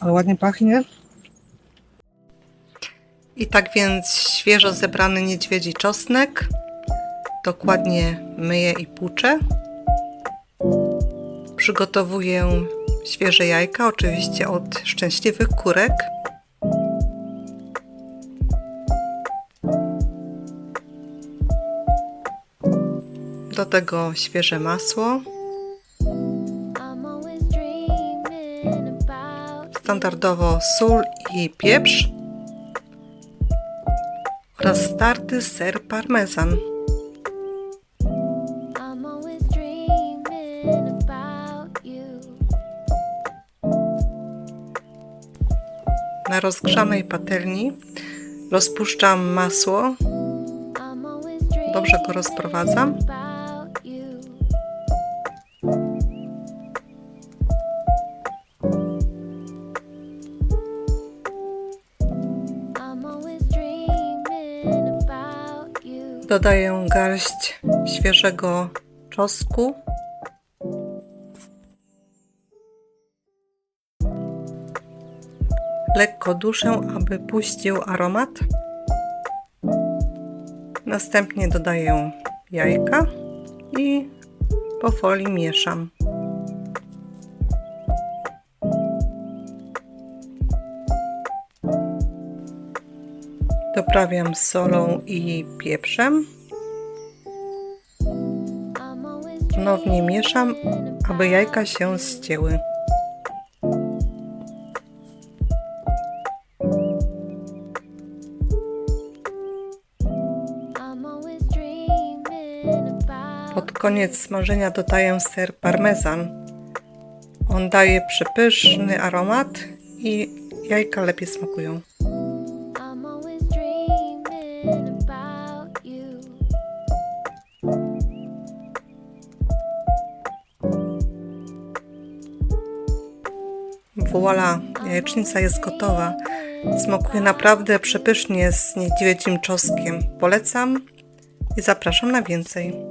Ale ładnie pachnie. I tak więc świeżo zebrany niedźwiedzi czosnek dokładnie myję i płuczę. Przygotowuję świeże jajka, oczywiście od szczęśliwych kurek. Do tego świeże masło, standardowo sól i pieprz oraz starty ser parmezan. Na rozgrzanej patelni rozpuszczam masło, dobrze go rozprowadzam. Dodaję garść świeżego czosnku. Lekko duszę, aby puścił aromat. Następnie dodaję jajka i powoli mieszam. Doprawiam solą i pieprzem. Ponownie mieszam, aby jajka się ścięły. Pod koniec smażenia dodaję ser parmezan. On daje przepyszny aromat i jajka lepiej smakują. Voila, jajecznica jest gotowa. Smakuje naprawdę przepysznie z niedźwiedzim czosnkiem. Polecam i zapraszam na więcej.